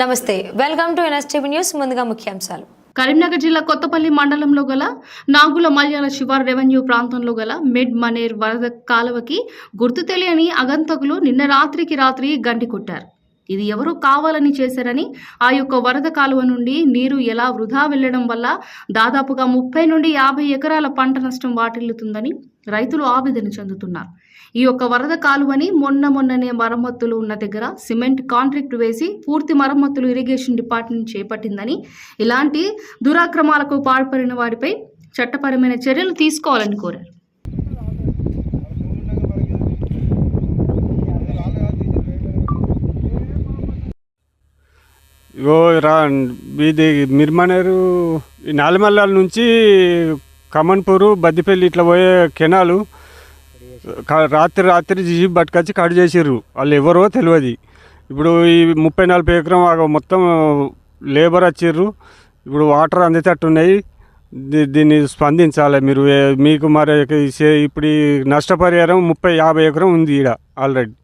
నమస్తే welcome to NSTV news ముందుగా ముఖ్యాంశాలు. కరీంనగర్ జిల్లా కొత్తపల్లి మండలంలో గల నాగుల మల్యాల శివార్ రెవెన్యూ ప్రాంతంలో గల మిడ్ మనేర్ వరద కాలువకి గుర్తు తెలియని అగంతకులు నిన్న రాత్రికి రాత్రి గంటి కొట్టారు. ఇది ఎవరో కావాలని చేశారని ఆ యొక్క వరద కాలువ నుండి నీరు ఎలా వృధా వెళ్ళడం వల్ల దాదాపుగా ముప్పై నుండి యాభై ఎకరాల పంట నష్టం వాటిల్లుతుందని రైతులు ఆవేదన చెందుతున్నారు. ఈ యొక్క వరద కాలువని మొన్న మొన్ననే మరమ్మతులు ఉన్న దగ్గర సిమెంట్ కాంట్రాక్ట్ వేసి పూర్తి మరమ్మతులు ఇరిగేషన్ డిపార్ట్మెంట్ చేపట్టిందని ఇలాంటి దురాక్రమాలకు పాల్పడిన వారిపై చట్టపరమైన చర్యలు తీసుకోవాలని కోరారు. ఇగో రా ఇది మిర్మనేరు ఈ నాలిమల్లాల నుంచి కమన్పూరు బద్దిపల్లి ఇట్లా పోయే కెనాలు రాత్రి రాత్రి జీప్ పట్టుకొచ్చి కట్ చేసిర్రు. వాళ్ళు ఎవరో తెలియదు ఇప్పుడు ఈ ముప్పై నలభై ఎకరం మొత్తం లేబర్ వచ్చిర్రు. ఇప్పుడు వాటర్ అందేటట్టున్నాయి. దీన్ని స్పందించాలి మీరు. మీకు మరి ఇప్పుడు ఈ నష్టపరిహారం ముప్పై యాభై ఎకరం ఉంది ఈడ ఆల్రెడీ.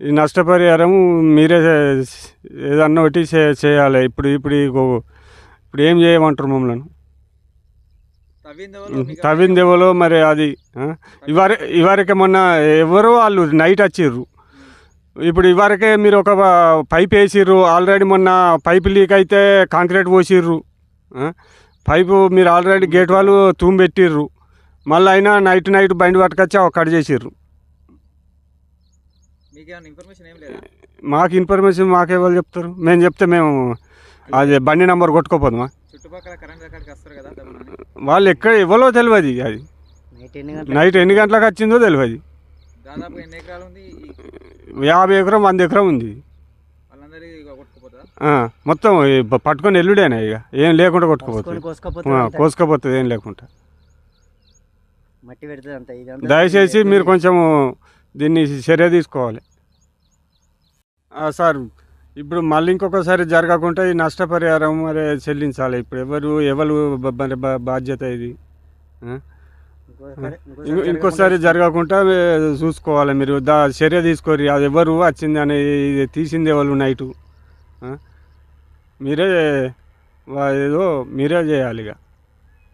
ఈ నష్టపరిహారం మీరే ఏదన్నా ఒకటి చే- చేయాలి. ఇప్పుడు ఇప్పుడు ఇప్పుడు ఏం చేయమంటారు మమ్మల్ని? తవ్వింది ఎవరో? మరి అది? ఇవర ఇవరకే మొన్న ఎవరో వాళ్ళు నైట్ వచ్చిర్రు. ఇప్పుడు ఇవరకే మీరు ఒక పైప్ వేసిర్రు. ఆల్రెడీ మొన్న పైప్ లీక్ అయితే కాంక్రీట్ పోసిర్రు? పైపు మీరు ఆల్రెడీ గేట్ వాళ్ళు తూము పెట్టిర్రు మళ్ళీ అయినా నైట్ నైట్ బండి పట్టుకొచ్చి కట్ చేసిర్రు మీకేమైనా ఇన్ఫర్మేషన్ ఏం లేదా మాకు ఇన్ఫర్మేషన్ మాకే వాళ్ళు చెప్తారు? మేము చెప్తే మేము అది బండి నెంబర్ కొట్టుకోపోదామా? వాళ్ళు ఎక్కడ ఎవరో తెలియదు అది. నైట్ ఎన్ని గంటలకు వచ్చిందో తెలియదు. దాదాపు ఎన్ని ఎకరాలు ఉంది? ఈ యాభై ఎకరం వంద ఎకరం ఉంది. వాళ్ళందరికీ కొట్టుకుపోతుందా? ఆ, మొత్తం పట్టుకొని ఎల్లుడేనా ఇక? ఏం లేకుండా కొట్టుకుపోతుంది కోసుకపోతుంది ఏం లేకుండా. దయచేసి మీరు కొంచెం దీన్ని చర్య తీసుకోవాలి. సార్ ఇప్పుడు మళ్ళీ ఇంకొకసారి జరగకుండా ఈ నష్టపరిహారం మరి చెల్లించాలి. ఇప్పుడు ఎవరు ఎవరు బాధ్యత ఇది? ఇంకోసారి- ఇంకో- ఇంకోసారి జరగకుండా చూసుకోవాలి మీరు. దా చర్య తీసుకోరు. అది ఎవరు వచ్చింది అని ఇది తీసింది ఎవరు నైటు? మీరే వా- ఏదో మీరే చేయాలి ఇక.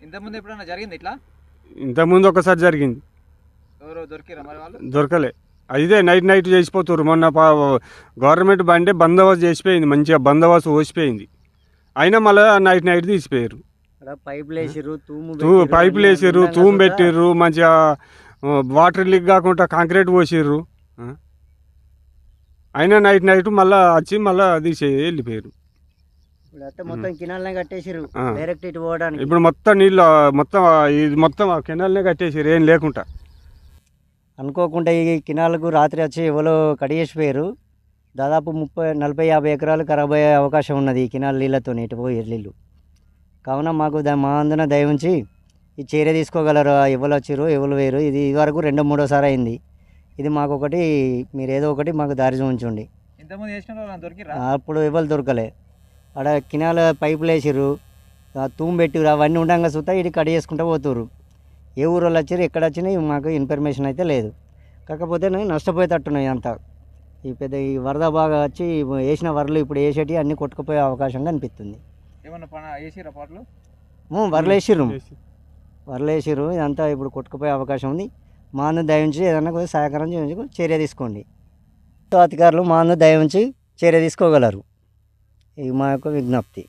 ఇంతకుముందు ఎప్పుడైనా జరిగింది ఇట్లా? ఇంతకుముందు ఒకసారి జరిగింది. ఎవరో దొరికిరా మరి వాళ్ళు? దొరకలే. ఇదే నైట్ నైట్ చేసిపోతారు మొన్న పా- గవర్నమెంట్ బండి బందోబస్తు చేసిపోయింది మంచిగా బందోబస్తు పోసిపోయింది. అయినా మళ్ళీ నైట్ నైట్ తీసిపోయారు పైపులు వేసిర్రు తూము తూ పెట్టిర్రు, మంచిగా వాటర్ లీక్ కాకుండా కాంక్రీట్ పోసిర్రు. అయినా నైట్ నైట్ మళ్ళీ వచ్చి మళ్ళీ తీసే వెళ్ళిపోయారు ఇప్పుడు మొత్తం నీళ్ళు మొత్తం ఇది మొత్తం ఆ కెనాల్నే కట్టేసారు ఏం లేకుండా. అనుకోకుండా ఈ కినాలకు రాత్రి వచ్చి ఎవరో కడిగేసిపోయారు. దాదాపు ముప్పై నలభై యాభై ఎకరాలు ఖరాబ్ అయ్యే అవకాశం ఉన్నది ఈ కినాల నీళ్ళతో పోయే నీళ్ళు కావున మాకు దా మా అందున దయ ఉంచి ఈ చర్య తీసుకోగలరు? ఎవరు వచ్చారు ఎవరు వేరు ఇది ఇదివరకు రెండో మూడోసారి అయింది. ఇది మాకు ఒకటి మీరు ఏదో ఒకటి మాకు దారి దొరికిరా అప్పుడు ఎవరు దొరకలే. ఆడ కినాల పైపులు వేసిర్రు తూము పెట్టిర్రు. అవన్నీ ఉండగా చూస్తా ఇటు కడి చేసుకుంటూ పోతుర్రు. ఏ ఊరు వాళ్ళు వచ్చారు ఎక్కడ వచ్చినాయి మాకు ఇన్ఫర్మేషన్ అయితే లేదు. కాకపోతే నేను నష్టపోయేటట్టున్నాయి అంతా. ఈ పెద్ద ఈ వరద బాగా వచ్చి వేసిన వరలు ఇప్పుడు వేసేటి అన్నీ కొట్టుకుపోయే అవకాశం కనిపిస్తుంది వరలు వేసిర్రు. వరలు వేసిర్రు ఇదంతా ఇప్పుడు కొట్టుకుపోయే అవకాశం ఉంది. మా అందు దయించి ఏదన్నా కొద్దిగా సహకారం చేయించి చర్య తీసుకోండి. అధికారులు మా అందు దయించి చర్య తీసుకోగలరు. ఇది మా యొక్క విజ్ఞప్తి.